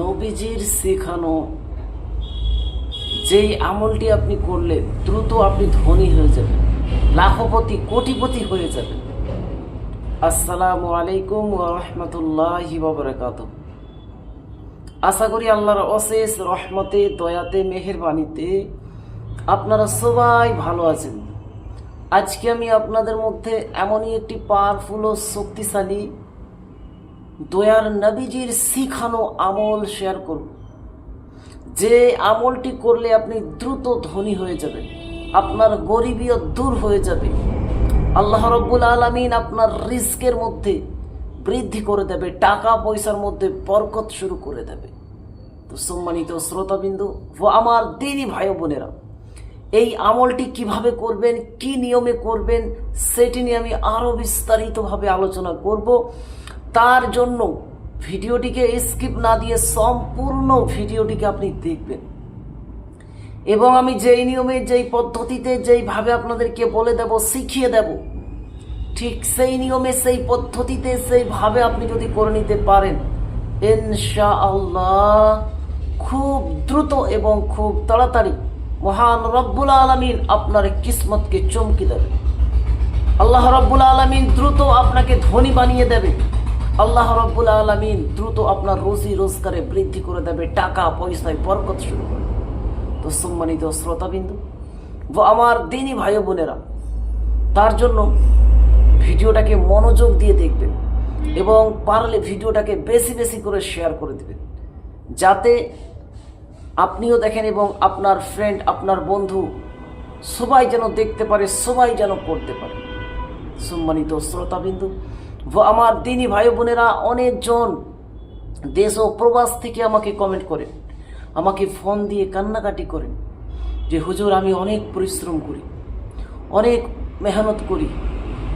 নবীজির শেখানো যেই আমলটি আপনি করলে দ্রুত আপনি ধনী হয়ে যাবেন, লাখপতি, কোটিপতি হয়ে যাবেন। আসসালামু আলাইকুম রহমতুল্লাহ বাবরাকাত আশা করি আল্লাহর অশেষ রহমতে, দয়াতে, মেহেরবানিতে আপনারা সবাই ভালো আছেন। আজকে আমি আপনাদের মধ্যে এমনই একটি পাওয়ারফুল ও শক্তিশালী দয়ার নবীজির শিখানো আমল শেয়ার করব যে আমলটি করলে আপনি দ্রুত ধনী হয়ে যাবেন, আপনার গরিবীও দূর হয়ে যাবে। আল্লাহ রব্বুল আলমিন আপনার রিস্কের মধ্যে বৃদ্ধি করে দেবে টাকা পয়সার মধ্যে বরকত শুরু করে দেবে। তো সম্মানিত শ্রোতাবিন্দু ও আমার দিদি ভাই বোনেরা, এই আমলটি কীভাবে করবেন, কি নিয়মে করবেন, সেটি নিয়ে আমি আরও বিস্তারিতভাবে আলোচনা করব। তার জন্য ভিডিওটিকে স্কিপ না দিয়ে সম্পূর্ণ ভিডিওটিকে আপনি দেখবেন। এবং আমি যেই নিয়মে, যেই পদ্ধতিতে, যেইভাবে আপনাদেরকে বলে দেব, শিখিয়ে দেব, ঠিক সেই নিয়মে, সেই পদ্ধতিতে, সেইভাবে আপনি যদি করে নিতে পারেন ইনশা আল্লাহ খুব দ্রুত এবং খুব তাড়াতাড়ি মহান রব্বুল আলমিন আপনার কিসমতকে চমকে দেবে। আল্লাহ রব্বুল আলমিন দ্রুত আপনাকে ধনী বানিয়ে দেবে। আল্লাহ রব্বুল আলমিন দ্রুত আপনার রুজি রোজগারে বৃদ্ধি করে দেবে, টাকা, পয়সায় বরকত শুরু করে তো সম্মানিত শ্রোতাবিন্দু ও আমার দিনই ভাই বোনেরা, তার জন্য ভিডিওটাকে মনোযোগ দিয়ে দেখবেন এবং পারলে ভিডিওটাকে বেশি বেশি করে শেয়ার করে দেবেন। যাতে আপনিও দেখেন এবং আপনার ফ্রেন্ড আপনার বন্ধু সবাই যেন দেখতে পারে, সবাই যেন করতে পারে। সম্মানিত শ্রোতাবিন্দু আমার দিনী ভাই বোনেরা অনেকজন দেশ ও প্রবাস থেকে আমাকে কমেন্ট করেন, আমাকে ফোন দিয়ে কান্নাকাটি করেন যে, হুজুর, আমি অনেক পরিশ্রম করি, অনেক মেহনত করি,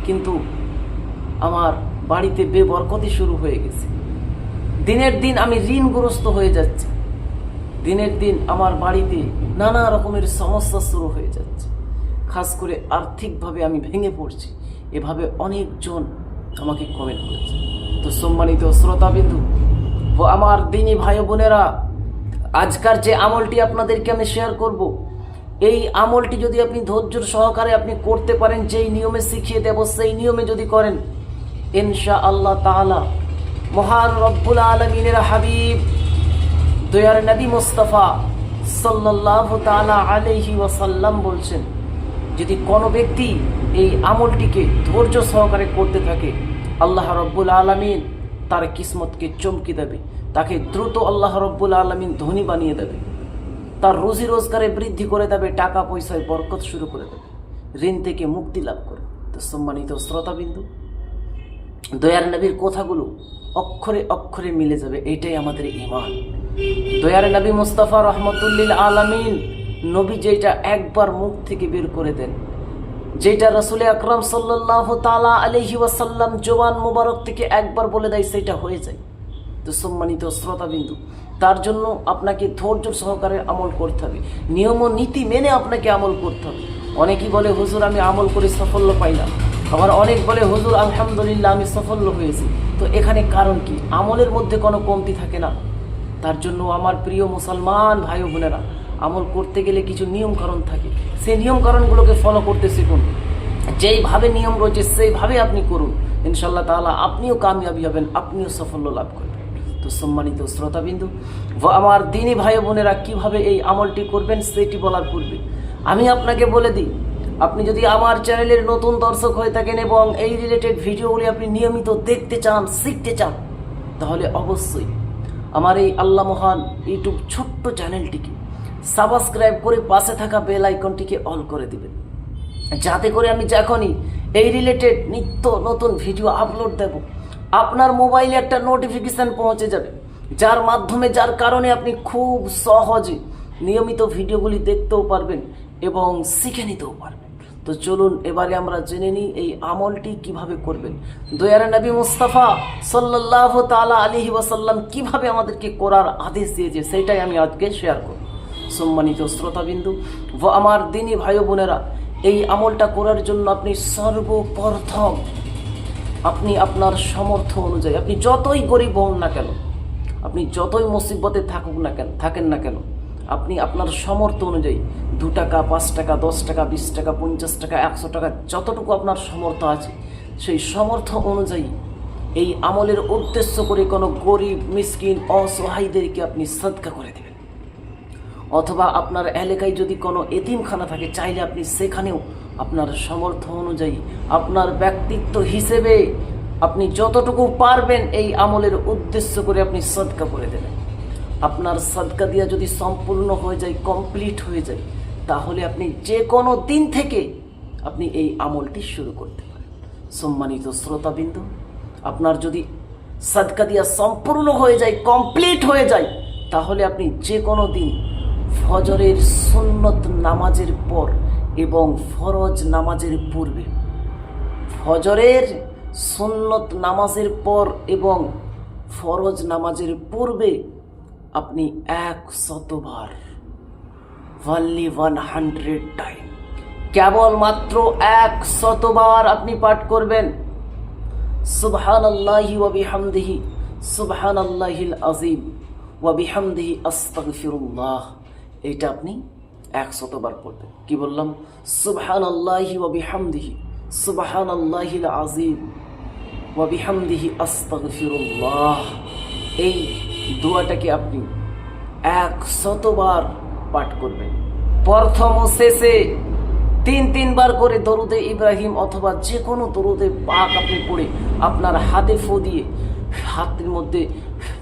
কিন্তু আমার বাড়িতে বেবরকতি শুরু হয়ে গেছে। দিনের দিন আমি ঋণগ্রস্ত হয়ে যাচ্ছি। দিনের দিন আমার বাড়িতে নানা রকমের সমস্যা শুরু হয়ে যাচ্ছে। খাস করে আর্থিকভাবে আমি ভেঙে পড়ছি। এভাবে অনেকজন আমাকে কমেন্ট করেছে। তো সম্মানিত শ্রোতাবিন্দু, ও আমার দিনী ভাই বোনেরা, আজকার যে আমলটি আপনাদেরকে আমি শেয়ার করব, এই আমলটি যদি আপনি ধৈর্যর সহকারে আপনি করতে পারেন, যেই নিয়মে শিখিয়ে দেব, সেই নিয়মে যদি করেন ইনশা আল্লাহ তাআলা মহান রব্বুল আলমিনের হাবিব, দয়ার নবী মুস্তফা সাল্লাহ তালা আলহি ওয়াসাল্লাম বলছেন যদি কোনো ব্যক্তি এই আমলটিকে ধৈর্য সহকারে করতে থাকে, আল্লাহ রব্বুল আলমিন তার কিসমতকে চমকে দেবে। তাকে দ্রুত আল্লাহ রব্বুল আলমিন ধনী বানিয়ে দেবে। তার রুজি রোজগারে বৃদ্ধি করে দেবে, টাকা পয়সায় বরকত শুরু করে দেবে। ঋণ থেকে মুক্তি লাভ করে। তো সম্মানিত শ্রোতাবিন্দু, দয়ার নবীর কথাগুলো অক্ষরে অক্ষরে মিলে যাবে এইটাই আমাদের ইমান দয়ার নবী মুস্তাফা রহমতুল্লিল আলমিন নবী যেটা একবার মুখ থেকে বের করে দেন যেটা রসুল আকরম সাল্লাহ তালা আলহি ওয়াসাল্লাম জোয়ান মুবারক থেকে একবার বলে দেয় সেটা হয়ে যায়। তো সম্মানিত শ্রোতাবিন্দু, তার জন্য আপনাকে ধৈর্য সহকারে আমল করতে হবে। নিয়ম ও নীতি মেনে আপনাকে আমল করতে হবে। অনেকেই বলে, হুজুর, আমি আমল করে সাফল্য পাইলাম আবার অনেক বলে, হুজুর, আলহামদুলিল্লাহ, আমি সাফল্য হয়েছি। তো এখানে কারণ কি? আমলের মধ্যে কোনো কমতি থাকে না। তার জন্য আমার প্রিয় মুসলমান ভাই বোনেরা আমল করতে গেলে কিছু নিয়ম কারণ থাকে। সেই নিয়ম কারণগুলোকে ফলো করতে শিখুন। যেইভাবে নিয়ম রয়েছে, সেইভাবে আপনি করুন। ইনশাল্লাহ তাআলা আপনিও কামিয়াবি হবেন, আপনিও সাফল্য লাভ করবেন। তো সম্মানিত শ্রোতাবিন্দু, ও আমার দিনী ভাই বোনেরা, কীভাবে এই আমলটি করবেন সেটি বলার পূর্বে আমি আপনাকে বলে দিই, আপনি যদি আমার চ্যানেলের নতুন দর্শক হয়ে থাকেন এবং এই রিলেটেড ভিডিওগুলি আপনি নিয়মিত দেখতে চান, শিখতে চান, তাহলে অবশ্যই আমার এই আল্লাহ মহান ইউটিউব ছোট্ট চ্যানেলটিকে সাবস্ক্রাইব করে পাশে থাকা বেল আইকনটিকে অল করে দিবেন। যাতে করে আমি যখনই এই রিলেটেড নিত্য নতুন ভিডিও আপলোড দেব, আপনার মোবাইলে একটা নোটিফিকেশান পৌঁছে যাবে। যার মাধ্যমে, যার কারণে আপনি খুব সহজে নিয়মিত ভিডিওগুলি দেখতেও পারবেন এবং শিখে নিতেও পারবেন। তো চলুন, এবারে আমরা জেনে নিই এই আমলটি কীভাবে করবেন। দয়ারা নবী মুস্তাফা সাল্লাহ তালা আলিহি ওয়াসাল্লাম কীভাবে আমাদেরকে করার আদেশ দিয়েছে, সেটাই আমি আজকে শেয়ার করব। সম্মানিত শ্রোতাবিন্দু, ও আমার দিনী ভাই বোনেরা, এই আমলটা করার জন্য আপনি সর্বপ্রথম আপনি আপনার সামর্থ্য অনুযায়ী, আপনি যতই গরিব হন না কেন, আপনি যতই মুসিবতে থাকুক না কেন, থাকেন না কেন, আপনি আপনার সমর্থ অনুযায়ী দু টাকা, পাঁচ টাকা, দশ টাকা, বিশ টাকা, পঞ্চাশ টাকা, একশো টাকা, যতটুকু আপনার সমর্থ আছে, সেই সমর্থ অনুযায়ী এই আমলের উদ্দেশ্য করে কোনো গরিব, মিসকিন, অসহায়দেরকে আপনি সদকা করে দেবেন। অথবা আপনার এলাকায় যদি কোনো এতিমখানা থাকে, চাইলে আপনি সেখানেও আপনার সমর্থ অনুযায়ী, আপনার ব্যক্তিত্ব হিসেবে আপনি যতটুকু পারবেন এই আমলের উদ্দেশ্য করে আপনি সদকা করে দেবেন। আপনার সদকা দিয়া যদি সম্পূর্ণ হয়ে যায়, কমপ্লিট হয়ে যায়, তাহলে আপনি যে কোনো দিন থেকে আপনি এই আমলটি শুরু করতে পারেন। সম্মানিত শ্রোতাবিন্দু, আপনার যদি সদকা দিয়া সম্পূর্ণ হয়ে যায়, কমপ্লিট হয়ে যায়, তাহলে আপনি যে কোনো দিন ফজরের সুন্নত নামাজের পর এবং ফরজ নামাজের পূর্বে। ফজরের সুন্নত নামাজের পর এবং ফরজ নামাজের পূর্বে আপনি এক শতবার ওয়ানলি ওয়ান হান্ড্রেড টাইম কেবলমাত্র এক শতবার আপনি পাঠ করবেন। সুবহান আল্লাহি ওয়াবিহামদিহি সুবহান আল্লাহিল আজিম ওয়াবিহামদিহি আস্তাগফিরুল্লাহ। এটা আপনি একশতবার পড়বেন। কি বললাম? সুবহান আল্লাহি ওয়াবিহামদিহি সুবহান আল্লাহিল আজিম ওয়াবিহামদিহি আস্তাগফিরুল্লাহ। এই দোয়াটাকে আপনি এক শতবার পাঠ করবেন। প্রথম ও শেষে তিন তিনবার করে দরুদে ইব্রাহিম অথবা যে কোনো দরুদে পাক আপনি পড়ে আপনার হাতে ফু দিয়ে হাতের মধ্যে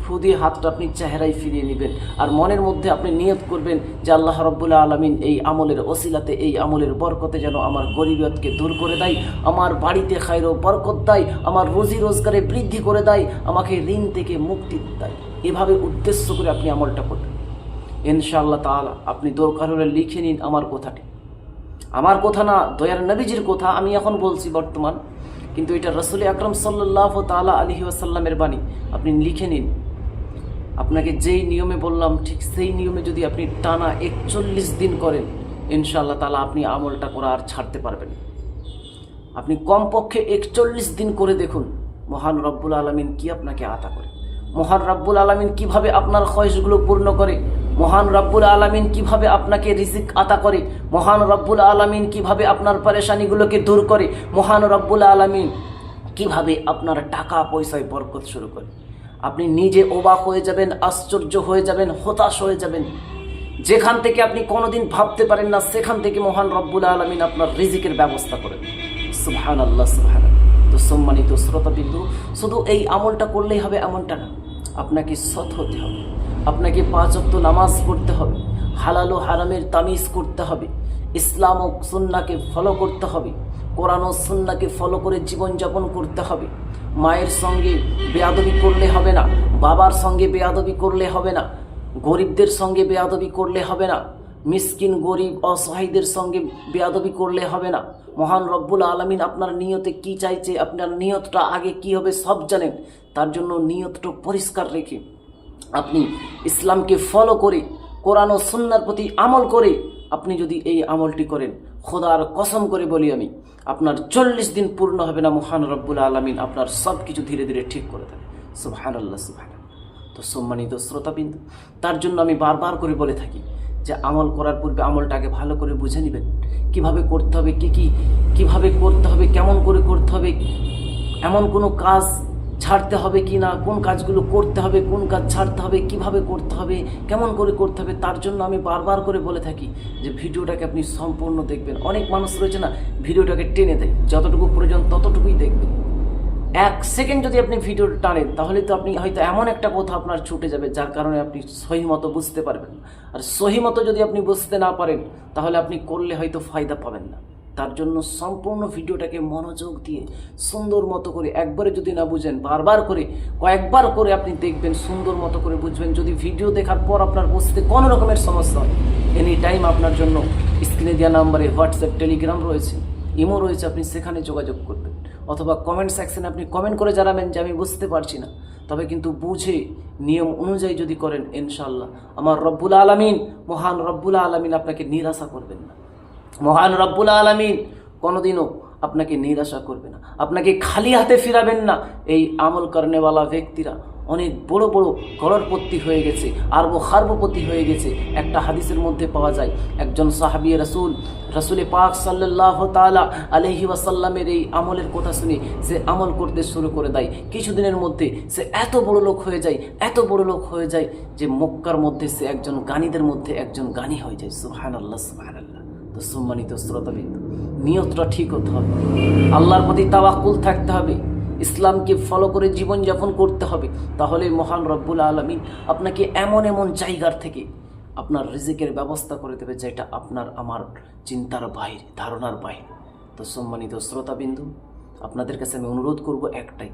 ফু দিয়ে হাতটা আপনি চেহারায় ফিরিয়ে নেবেন। আর মনের মধ্যে আপনি নিয়ত করবেন যে আল্লাহ রব্বুল্লাহ আলমিন এই আমলের ওসিলাতে, এই আমলের বরকতে যেন আমার গরিবতকে দূর করে দেয়, আমার বাড়িতে খাইরো বরকত দেয়, আমার রুজি রোজগারে বৃদ্ধি করে দেয়, আমাকে ঋণ থেকে মুক্তি দেয়। এভাবে উদ্দেশ্য করে আপনি আমলটা করবেন। ইনশাআল্লাহ তাআলা আপনি দরকার হলে লিখে নিন আমার কথাটি। আমার কথা না, দয়ার নবীজির কথা, আমি এখন বলছি বর্তমান। কিন্তু এটা রসুল আকরম সাল্লাহ তালা আলহি আসাল্লামের বাণী। আপনি লিখে নিন। আপনাকে যেই নিয়মে বললাম, ঠিক সেই নিয়মে যদি আপনি টানা একচল্লিশ দিন করেন, ইনশাআল্লাহ তালা আপনি আমলটা করা আর ছাড়তে পারবেন। আপনি কমপক্ষে একচল্লিশ দিন করে দেখুন, মহান রব্বুল আলমিন কি আপনাকে আতা করে মহান রব্বুল আলমিন কীভাবে আপনার খয়েশগুলো পূর্ণ করে, মহান রব্বুল আলমিন কীভাবে আপনাকে রিজিক আতা করে, মহান রব্বুল আলমিন কীভাবে আপনার পরেশানিগুলোকে দূর করে, মহান রব্বুল আলমিন কীভাবে আপনার টাকা পয়সায় বরকত শুরু করে আপনি নিজে অবাক হয়ে যাবেন, আশ্চর্য হয়ে যাবেন, হতাশ হয়ে যাবেন। যেখান থেকে আপনি কোনোদিন ভাবতে পারেন না, সেখান থেকে মহান রব্বুল আলমিন আপনার রিজিকের ব্যবস্থা করেন। সুবহান আল্লাহ সুবহান তো সম্মানিত শ্রোতাবিন্দু, শুধু এই আমলটা করলেই হবে এমনটা না। আপনাকে সৎ হতে হবে। আপনাকে পাঁচ অক্ত নামাজ পড়তে হবে। হালাল হারামের তামিজ করতে হবে। ইসলাম ও সুন্নাকে ফলো করতে হবে। কোরআন ও সুন্নাকে ফলো করে জীবনযাপন করতে হবে। মায়ের সঙ্গে বেয়াদবি করলে হবে না, বাবার সঙ্গে বেয়াদবি করলে হবে না, গরিবদের সঙ্গে বেয়াদবি করলে হবে না, মিসকিন, গরিব, অসহায়দের সঙ্গে বেয়াদবি করলে হবে না। মহান রব্বুল আলমিন আপনার নিয়তে কি চাইছে, আপনার নিয়তটা আগে কি হবে সব জানেন, তার জন্য নিয়তটা পরিষ্কার রেখে আপনি ইসলামকে ফলো করে, কোরআন ও সুন্নার প্রতি আমল করে আপনি যদি এই আমলটি করেন খোদার কসম করে বলি আমি, আপনার চল্লিশ দিন পূর্ণ হবে না মহান রব্বুল আলমিন, আপনার সব কিছু ধীরে ধীরে ঠিক করে দেবে। সুবহান আল্লাহ সুবহান তো সম্মানিত শ্রোতাবিন্দু, তার জন্য আমি বারবার করে বলে থাকি যে আমল করার পূর্বে আমলটাকে ভালো করে বুঝে নেবেন। কীভাবে করতে হবে, কি কি, কীভাবে করতে হবে, কেমন করে করতে হবে, এমন কোনো কাজ ছাড়তে হবে কি না, কোন কাজগুলো করতে হবে, কোন কাজ ছাড়তে হবে, কীভাবে করতে হবে, কেমন করে করতে হবে, তার জন্য আমি বারবার করে বলে থাকি যে ভিডিওটাকে আপনি সম্পূর্ণ দেখবেন। অনেক মানুষ রয়েছে না, ভিডিওটাকে টেনে দেয়, যতটুকু প্রয়োজন ততটুকুই দেখবেন এক সেকেন্ড যদি আপনি ভিডিও টানেন, তাহলে তো আপনি হয়তো এমন একটা কথা আপনার ছুটে যাবে, যার কারণে আপনি সহি মতো বুঝতে পারবেন আর সহি মতো যদি আপনি বুঝতে না পারেন, তাহলে আপনি করলে হয়তো ফায়দা পাবেন না। তার জন্য সম্পূর্ণ ভিডিওটাকে মনোযোগ দিয়ে সুন্দর মতো করে একবারে যদি না বুঝেন, বারবার করে, কয়েকবার করে আপনি দেখবেন সুন্দর মতো করে বুঝবেন। যদি ভিডিও দেখার পর আপনার বুঝতে কোনো রকমের সমস্যা হয় এনি টাইম আপনার জন্য স্ক্রিনে দেওয়া নাম্বারে হোয়াটসঅ্যাপ টেলিগ্রাম রয়েছে, ইমো রয়েছে, আপনি সেখানে যোগাযোগ করবেন। অথবা কমেন্ট সেকশনে আপনি কমেন্ট করে জানাবেন যে আমি বুঝতে পারছি না। তবে কিন্তু বুঝে, নিয়ম অনুযায়ী যদি করেন ইনশাল্লাহ আমার রব্বুল আলমিন, মহান রব্বুল আলমিন আপনাকে নিরাশা করবেন না। মহান রব্বুল আলমিন কোনোদিনও আপনাকে নিরাশা করবে না। আপনাকে খালি হাতে ফিরাবেন না। এই আমল করেনেওয়ালা ব্যক্তিরা অনেক বড় বড় করড়পতি হয়ে গেছে, আরব খারবপতি হয়ে গেছে। একটা হাদিসের মধ্যে পাওয়া যায়, একজন সাহাবি রসুল, রসুলে পাক সাল্লাহ তালা আলহি ওয়াসাল্লামের এই আমলের কথা শুনে সে আমল করতে শুরু করে দেয়। কিছুদিনের মধ্যে সে এত বড় লোক হয়ে যায়, এত বড় লোক হয়ে যায় যে মক্কার মধ্যে সে একজন গানীদের মধ্যে একজন গানী হয়ে যায়। সুহান আল্লাহ সুহান আল্লাহ তো সম্মানিত শ্রোতাবিন্দু, নিয়তটা ঠিক হতে হবে। আল্লাহর প্রতি তাওয়াক্কুল থাকতে হবে। ইসলামকে ফলো করে জীবনযাপন করতে হবে। তাহলে মহান রব্বুল আলমী আপনাকে এমন এমন জায়গার থেকে আপনার রিজিকের ব্যবস্থা করে দেবে যেটা আপনার, আমার চিন্তার বাইরে, ধারণার বাইরে। তো সম্মানিত শ্রোতাবিন্দু, আপনাদের কাছে আমি অনুরোধ করব একটাই,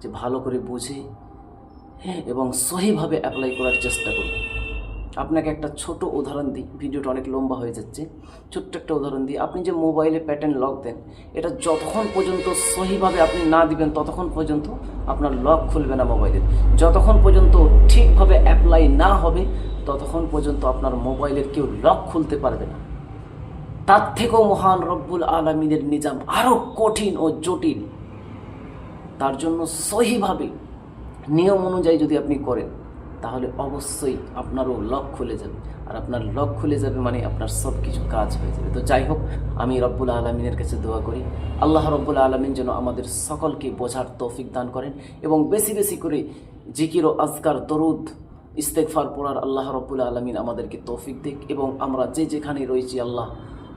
যে ভালো করে বুঝে এবং সহিভাবে অ্যাপ্লাই করার চেষ্টা করুন। আপনাকে একটা ছোট উদাহরণ দিই। ভিডিওটা অনেক লম্বা হয়ে যাচ্ছে। ছোট্ট একটা উদাহরণ দিই। আপনি যে মোবাইলে প্যাটার্ন লক দেন, এটা যতক্ষণ পর্যন্ত সহিভাবে আপনি না দিবেন, ততক্ষণ পর্যন্ত আপনার লক খুলবে না মোবাইলের যতক্ষণ পর্যন্ত ঠিকভাবে অ্যাপ্লাই না হবে, ততক্ষণ পর্যন্ত আপনার মোবাইলের কেউ লক খুলতে পারবে না। তার থেকেও মহান রব্বুল আলমিনের নিজাম আরও কঠিন ও জটিল। তার জন্য সহিভাবে নিয়ম অনুযায়ী যদি আপনি করেন তাহলে অবশ্যই আপনারও লক খুলে যাবে। আর আপনার লক খুলে যাবে মানে আপনার সব কিছু কাজ হয়ে যাবে। তো যাই হোক, আমি রব্বুল আলমিনের কাছে দোয়া করি, আল্লাহ রব্বুল আলমিন যেন আমাদের সকলকে বোঝার তৌফিক দান করেন এবং বেশি বেশি করে জিকির ও আজকার দরুদ ইস্তেকফার পড়ার আল্লাহ রব্বুল আলমিন আমাদেরকে তৌফিক দিক এবং আমরা যে যেখানে রয়েছি আল্লাহ,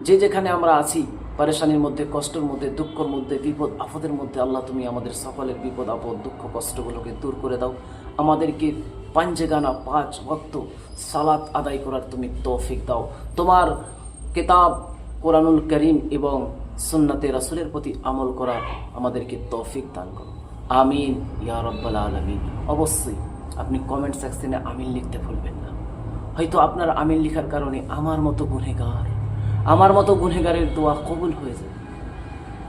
যে যেখানে আমরা আছি, পারেশানির মধ্যে, কষ্টের মধ্যে, দুঃখের মধ্যে, বিপদ, আপদের মধ্যে আল্লাহ তুমি আমাদের সকলের বিপদ, আপদ, দুঃখ, কষ্টগুলোকে দূর করে দাও। আমাদেরকে পাঞ্জেগানা পাঁচ ভক্ত সালাত আদায় করার তুমি তৌফিক দাও। তোমার কেতাব কোরআনুল করিম এবং সুন্নাতে রাসুলের প্রতি আমল করা আমাদেরকে তৌফিক দান করো। আমিন, ইয়া রব্বাল আলমিন। অবশ্যই আপনি কমেন্ট সেকশনে আমিন লিখতে ভুলবেন না। হয়তো আপনার আমিন লেখার কারণে আমার মতো গুনেগার আমার মতো গুনেগারের দোয়া কবুল হয়ে যাবে।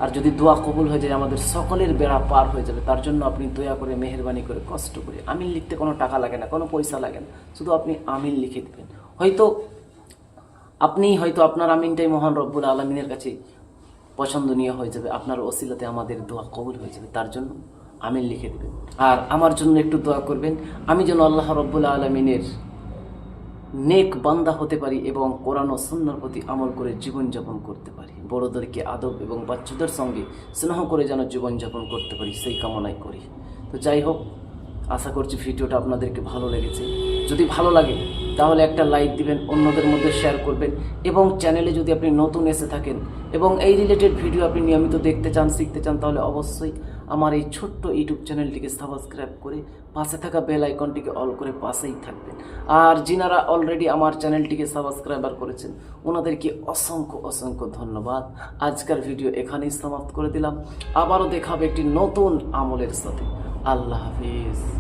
আর যদি দোয়া কবুল হয়ে যায়, আমাদের সকলের বেড়া পার হয়ে যাবে। তার জন্য আপনি দয়া করে, মেহরবানি করে, কষ্ট করে, আমিন লিখতে কোনো টাকা লাগে না, কোনো পয়সা লাগে না। শুধু আপনি আমিন লিখে দেবেন। হয়তো আপনি হয়তো আপনার আমিনটাই মহান রব্বুল আলমিনের কাছে পছন্দনীয় হয়ে যাবে। আপনার ওসিলাতে আমাদের দোয়া কবুল হয়ে যাবে। তার জন্য আমিন লিখে দেবেন। আর আমার জন্য একটু দোয়া করবেন। আমি যেন আল্লাহ রব্বুল আলমিনের নেক বান্দা হতে পারি এবং কোরআন ও সুন্নার প্রতি আমল করে জীবনযাপন করতে পারি। বড়োদেরকে আদব এবং বাচ্চাদের সঙ্গে স্নেহ করে যেন জীবনযাপন করতে পারি, সেই কামনাই করি। তো যাই হোক, আশা করছি ভিডিওটা আপনাদেরকে ভালো লেগেছে। যদি ভালো লাগে, তাহলে একটা লাইক দিবেন, অন্যদের মধ্যে শেয়ার করবেন এবং চ্যানেলে যদি আপনি নতুন এসে থাকেন এবং এই রিলেটেড ভিডিও আপনি নিয়মিত দেখতে চান, শিখতে চান, তাহলে অবশ্যই আমার এই ছোট্ট ইউটিউব চ্যানেলটিকে সাবস্ক্রাইব করে পাশে থাকা বেল আইকনটিকে অল করে পাশেই থাকবেন। আর যিনারা অলরেডি আমার চ্যানেলটিকে সাবস্ক্রাইবার করেছেন, ওনাদেরকে অসংখ্য অসংখ্য ধন্যবাদ। আজকের ভিডিও এখানেই সমাপ্ত করে দিলাম। আবারও দেখাবে একটি নতুন আমলের সাথে। আল্লাহ হাফিজ।